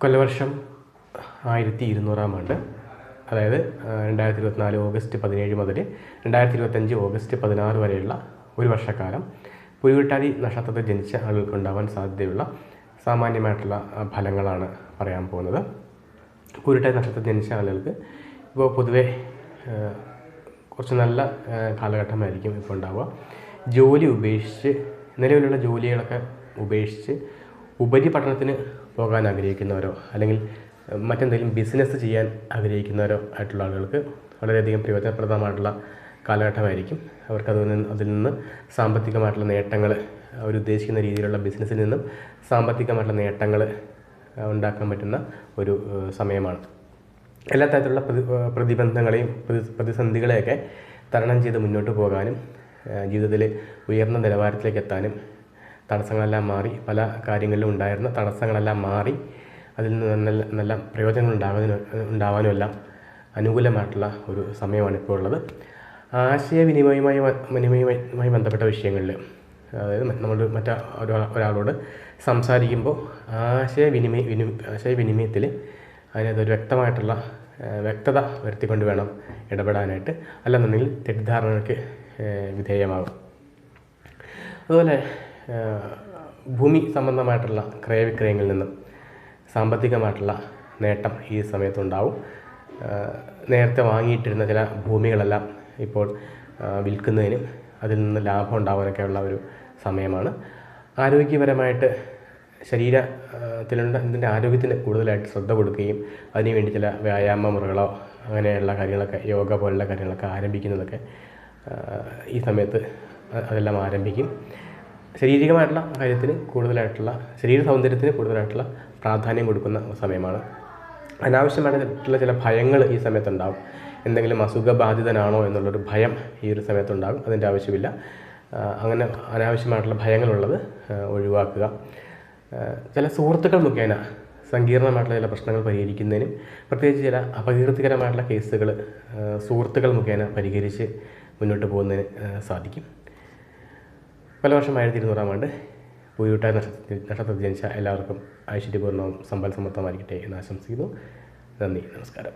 കൊല്ലവർഷം ആയിരത്തി ഇരുന്നൂറാം ആണ്ട്. അതായത് രണ്ടായിരത്തി ഇരുപത്തിനാല് ഓഗസ്റ്റ് പതിനേഴ് മുതൽ രണ്ടായിരത്തി ഇരുപത്തഞ്ച് ഓഗസ്റ്റ് പതിനാറ് വരെയുള്ള ഒരു വർഷക്കാലം പുരുവിട്ടാതി നക്ഷത്രത്തിൽ ജനിച്ച ആളുകൾക്ക് ഉണ്ടാവാൻ സാധ്യതയുള്ള സാമാന്യമായിട്ടുള്ള ഫലങ്ങളാണ് പറയാൻ പോകുന്നത്. പുരുട്ടാതി നക്ഷത്രത്തിൽ ജനിച്ച ആളുകൾക്ക് ഇപ്പോൾ പൊതുവെ കുറച്ച് നല്ല കാലഘട്ടമായിരിക്കും ഇപ്പോൾ ഉണ്ടാവുക. ജോലി ഉപേക്ഷിച്ച് നിലവിലുള്ള ജോലികളൊക്കെ ഉപേക്ഷിച്ച് ഉപരിപഠനത്തിന് പോകാൻ ആഗ്രഹിക്കുന്നവരോ അല്ലെങ്കിൽ മറ്റെന്തെങ്കിലും ബിസിനസ് ചെയ്യാൻ ആഗ്രഹിക്കുന്നവരോ ആയിട്ടുള്ള ആളുകൾക്ക് വളരെയധികം പ്രയോജനപ്രദമായിട്ടുള്ള കാലഘട്ടമായിരിക്കും. അവർക്കത് അതിൽ നിന്ന് സാമ്പത്തികമായിട്ടുള്ള നേട്ടങ്ങൾ അവരുദ്ദേശിക്കുന്ന രീതിയിലുള്ള ബിസിനസ്സിൽ നിന്നും സാമ്പത്തികമായിട്ടുള്ള നേട്ടങ്ങൾ ഉണ്ടാക്കാൻ പറ്റുന്ന ഒരു സമയമാണ്. എല്ലാ തരത്തിലുള്ള പ്രതി പ്രതിബന്ധങ്ങളെയും പ്രതി പ്രതിസന്ധികളെയൊക്കെ തരണം ചെയ്ത് മുന്നോട്ട് പോകാനും ജീവിതത്തിൽ ഉയർന്ന നിലവാരത്തിലേക്ക് എത്താനും തടസ്സങ്ങളെല്ലാം മാറി പല കാര്യങ്ങളിലും ഉണ്ടായിരുന്ന. തടസ്സങ്ങളെല്ലാം മാറി അതിൽ നിന്ന് നല്ല നല്ല പ്രയോജനങ്ങൾ ഉണ്ടാകാനും ഉണ്ടാവാനും എല്ലാം അനുകൂലമായിട്ടുള്ള ഒരു സമയമാണ് ഇപ്പോൾ ഉള്ളത്. ആശയവിനിമയമായി വിനിമയമായി ബന്ധപ്പെട്ട വിഷയങ്ങളിൽ അതായത് നമ്മൾ മറ്റ ഒരാ- ഒരാളോട് സംസാരിക്കുമ്പോൾ ആശയവിനിമയ വിനി ആശയവിനിമയത്തിൽ അതിനകത്തൊരു വ്യക്തമായിട്ടുള്ള വ്യക്തത വരുത്തിക്കൊണ്ട് വേണം ഇടപെടാനായിട്ട്. അല്ലെന്നുണ്ടെങ്കിൽ തെറ്റിദ്ധാരണകൾക്ക് വിധേയമാകും. അതുപോലെ ഭൂമി സംബന്ധമായിട്ടുള്ള ക്രയവിക്രയങ്ങളിൽ നിന്നും സാമ്പത്തികമായിട്ടുള്ള നേട്ടം ഈ സമയത്തുണ്ടാവും. നേരത്തെ വാങ്ങിയിട്ടിരുന്ന ചില ഭൂമികളെല്ലാം ഇപ്പോൾ വിൽക്കുന്നതിനും അതിൽ നിന്ന് ലാഭം ഉണ്ടാകാനൊക്കെയുള്ള ഒരു സമയമാണ്. ആരോഗ്യപരമായിട്ട് ശരീരത്തിലുള്ള ഇതിന്റെ ആരോഗ്യത്തിന് കൂടുതലായിട്ട് ശ്രദ്ധ കൊടുക്കുകയും അതിനുവേണ്ടി ചില വ്യായാമ മുറകളോ അങ്ങനെയുള്ള കാര്യങ്ങളൊക്കെ യോഗ പോലുള്ള കാര്യങ്ങളൊക്കെ ആരംഭിക്കുന്നതൊക്കെ ഈ സമയത്ത് അതെല്ലാം ആരംഭിക്കും. ശാരീരികമായിട്ടുള്ള കാര്യത്തിന് കൂടുതലായിട്ടുള്ള ശരീര സൗന്ദര്യത്തിന് കൂടുതലായിട്ടുള്ള പ്രാധാന്യം കൊടുക്കുന്ന സമയമാണ്. അനാവശ്യമായിട്ടുള്ള ചില ഭയങ്ങൾ ഈ സമയത്തുണ്ടാകും എന്തെങ്കിലും അസുഖബാധിതനാണോ എന്നുള്ളൊരു ഭയം ഈ ഒരു സമയത്തുണ്ടാകും. അതിന്റെ ആവശ്യമില്ല. അങ്ങനെ അനാവശ്യമായിട്ടുള്ള ഭയങ്ങളുള്ളത് ഒഴിവാക്കുക. ചില സുഹൃത്തുക്കൾ മുഖേന സങ്കീർണമായിട്ടുള്ള ചില പ്രശ്നങ്ങൾ പരിഹരിക്കുന്നതിനും പ്രത്യേകിച്ച് ചില അപകീർത്തികരമായിട്ടുള്ള കേസുകൾ സുഹൃത്തുക്കൾ മുഖേന പരിഹരിച്ച് മുന്നോട്ട് പോകുന്നതിന് സാധിക്കും. പല വർഷം ആയിരത്തി ഇരുന്നൂറാം ആണ്ട് പൂയൂട്ടായ നക്ഷത്രത്തിൽ നക്ഷത്രത്തിൽ ജനിച്ച എല്ലാവർക്കും ഐശ്വര്യപൂർണവും സമ്പൽ സമൃദ്ധമായിരിക്കട്ടെ എന്ന് ആശംസിക്കുന്നു. നന്ദി നമസ്കാരം.